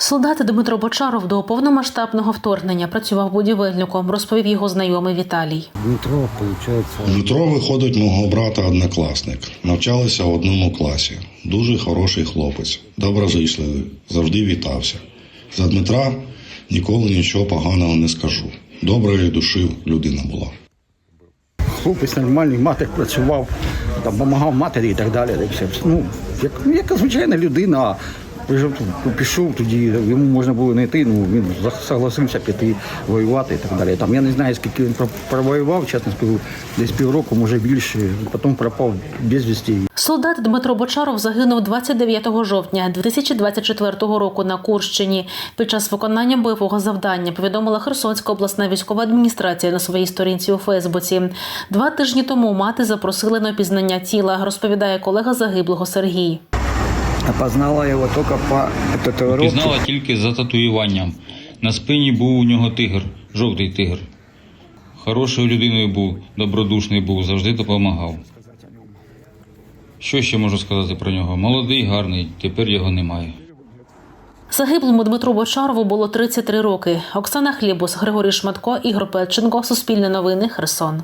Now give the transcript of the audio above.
Солдат Дмитро Бочаров до повномасштабного вторгнення працював будівельником, розповів його знайомий Віталій. Дмитро, получается, Дмитро виходить мого брата однокласник. Навчалися в одному класі. Дуже хороший хлопець, доброзичливий, завжди вітався. За Дмитра ніколи нічого поганого не скажу. Доброї душі людина була. хлопець нормальний, матер працював, допомагав матері і так далі. Ну, як, ну, яка звичайна людина. Прийшов, пішов тоді, йому можна було не йти, ну він согласився піти воювати і так далі. Там я не знаю, скільки він провоював, чесно скажу, десь півроку, може більше, потім пропав без вісті. Солдат Дмитро Бочаров загинув 29 жовтня 2024 року на Курщині під час виконання бойового завдання. Повідомила Херсонська обласна військова адміністрація на своїй сторінці у Фейсбуці. Два тижні тому мати запросили на опізнання тіла, розповідає колега загиблого Сергій. Опознала його тільки по татуїровці. Пізнала тільки за татуюванням. На спині був у нього тигр, жовтий тигр. Хорошою людиною був, добродушний був, завжди допомагав. Що ще можу сказати про нього? Молодий, гарний, тепер його немає. Загиблому Дмитру Бочарову було 33 роки. Оксана Хлібус, Григорій Шматко, Ігор Петченко. Суспільне новини. Херсон.